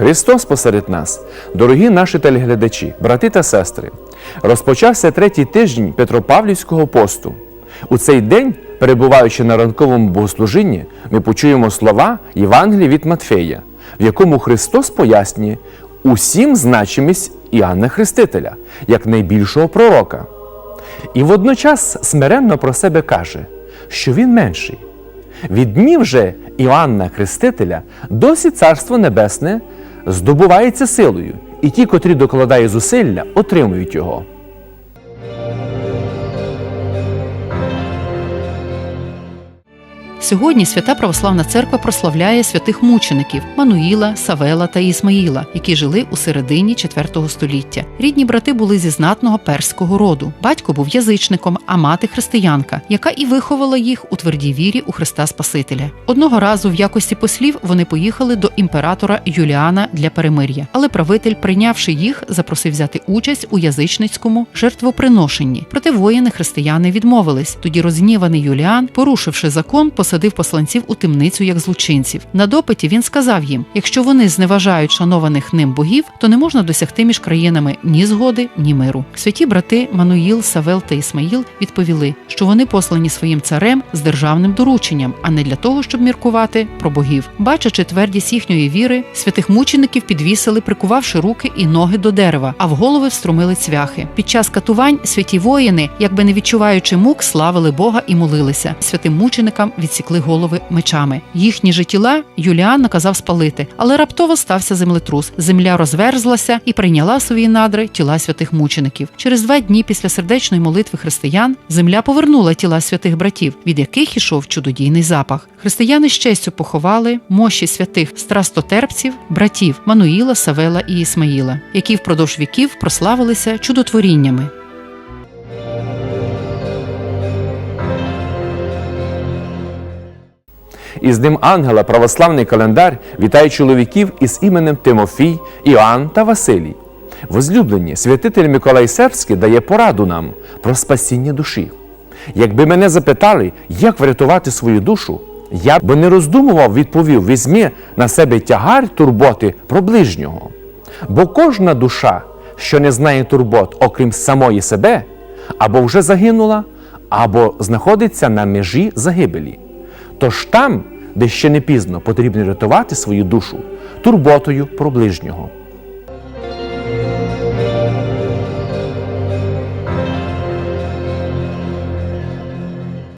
Христос посеред нас, дорогі наші телеглядачі, брати та сестри, розпочався третій тиждень Петропавлівського посту. У цей день, перебуваючи на ранковому богослужінні, ми почуємо слова Євангелія від Матфея, в якому Христос пояснює усім значимість Іоанна Хрестителя як найбільшого пророка. І водночас смиренно про себе каже, що він менший. Від днів же Іоанна Хрестителя досі Царство Небесне здобувається силою, і ті, котрі докладають зусилля, отримують його. Сьогодні Свята Православна Церква прославляє святих мучеників Мануїла, Савела та Ісмаїла, які жили у середині IV століття. Рідні брати були зі знатного перського роду. Батько був язичником, а мати християнка, яка і виховала їх у твердій вірі у Христа Спасителя. Одного разу в якості послів вони поїхали до імператора Юліана для перемир'я, але правитель, прийнявши їх, запросив взяти участь у язичницькому жертвоприношенні. Проте воїни християни відмовились. Тоді розгніваний Юліан, порушивши закон, посадив посланців у темницю як злочинців. На допиті він сказав їм: якщо вони зневажають шанованих ним богів, то не можна досягти між країнами ні згоди, ні миру. Святі брати Мануїл, Савел та Ісмаїл відповіли, що вони послані своїм царем з державним дорученням, а не для того, щоб міркувати про богів. Бачачи твердість їхньої віри, святих мучеників підвісили, прикувавши руки і ноги до дерева, а в голови встромили цвяхи. Під час катувань святі воїни, якби не відчуваючи мук, славили Бога і молилися. Святим мученикам відсікли голови мечами. Їхні же тіла Юліан наказав спалити, але раптово стався землетрус. Земля розверзлася і прийняла свої надри тіла святих мучеників. Через два дні після сердечної молитви християн земля повернула тіла святих братів, від яких ішов чудодійний запах. Християни з честю поховали мощі святих страстотерпців, братів Мануїла, Савела і Ісмаїла, які впродовж віків прославилися чудотворіннями. Із Днем Ангела православний календар вітає чоловіків із іменем Тимофій, Іоанн та Василій. Возлюблені, святитель Миколай Сербський дає пораду нам про спасіння душі. Якби мене запитали, як врятувати свою душу, я б не роздумував, відповів: візьми на себе тягар турботи про ближнього. Бо кожна душа, що не знає турбот, окрім самої себе, або вже загинула, або знаходиться на межі загибелі. Тож там, де ще не пізно потрібно рятувати свою душу турботою про ближнього.